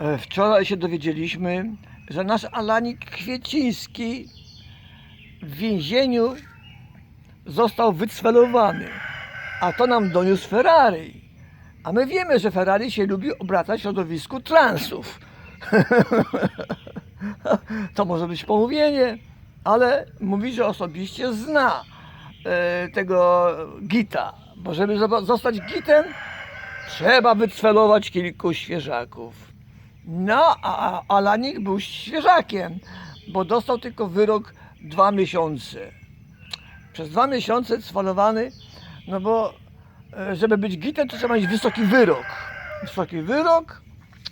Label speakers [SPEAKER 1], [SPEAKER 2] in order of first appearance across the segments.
[SPEAKER 1] E, Wczoraj się dowiedzieliśmy, że nasz Alanik Kwieciński w więzieniu został wycwelowany. A to nam doniósł Ferrari. A my wiemy, że Ferrari się lubi obracać w środowisku transów. to może być pomówienie, ale mówi, że osobiście zna e, tego gita. Bo żeby zostać gitem, trzeba wycwelować kilku świeżaków. No, a Alanik był świeżakiem, bo dostał tylko wyrok dwa miesiące. Przez dwa miesiące cwalowany, no bo e, żeby być gitem, to trzeba mieć wysoki wyrok. Wysoki wyrok,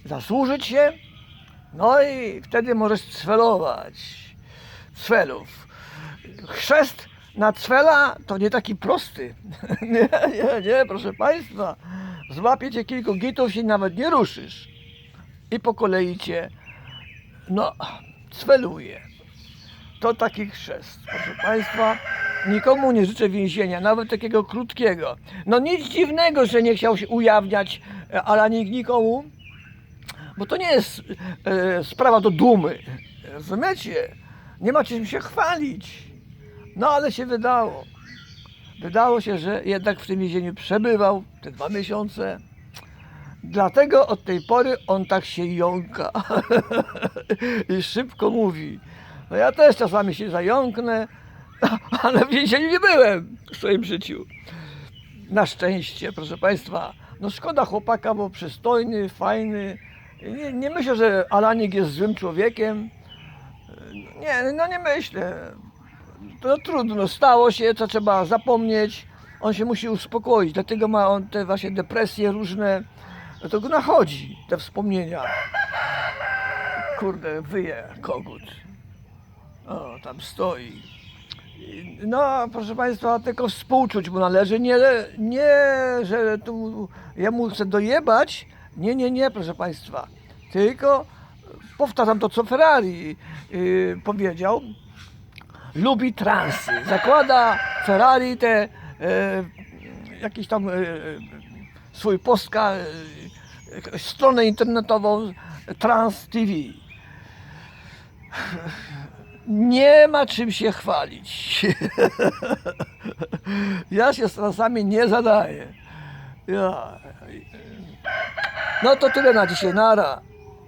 [SPEAKER 1] zasłużyć się, no i wtedy możesz cwelować. Cwelów. Chrzest na cwela to nie taki prosty. nie, nie, nie, proszę Państwa. Złapiecie kilku gitów i nawet nie ruszysz. I po kolei cię, no, cweluje. To taki chrzest. Proszę Państwa, nikomu nie życzę więzienia, nawet takiego krótkiego. No nic dziwnego, że nie chciał się ujawniać, e, ale nikt nikomu, bo to nie jest e, sprawa do dumy. Rozumiecie? Nie ma czym się chwalić. No ale się wydało. Wydało się, że jednak w tym więzieniu przebywał te dwa miesiące. Dlatego od tej pory on tak się jąka i szybko mówi. No ja też czasami się zająknę, ale w więzieniu nie byłem w swoim życiu. Na szczęście, proszę Państwa. No szkoda chłopaka, bo przystojny, fajny. Nie, nie myślę, że Alanik jest złym człowiekiem. Nie, no nie myślę. To trudno, stało się, co trzeba zapomnieć. On się musi uspokoić, dlatego ma on te właśnie depresje różne. No to go nachodzi, te wspomnienia. Kurde, wyje kogut. O, tam stoi. No, proszę Państwa, tylko współczuć mu należy. Nie, nie, że tu ja mu chcę dojebać. Nie, nie, nie, proszę Państwa. Tylko powtarzam to, co Ferrari yy, powiedział. Lubi transy. Zakłada Ferrari te e, jakiś tam e, swój postka, jakąś stronę internetową Trans TV. Nie ma czym się chwalić. Ja się z transami nie zadaję. Ja. No to tyle na dzisiaj. Nara.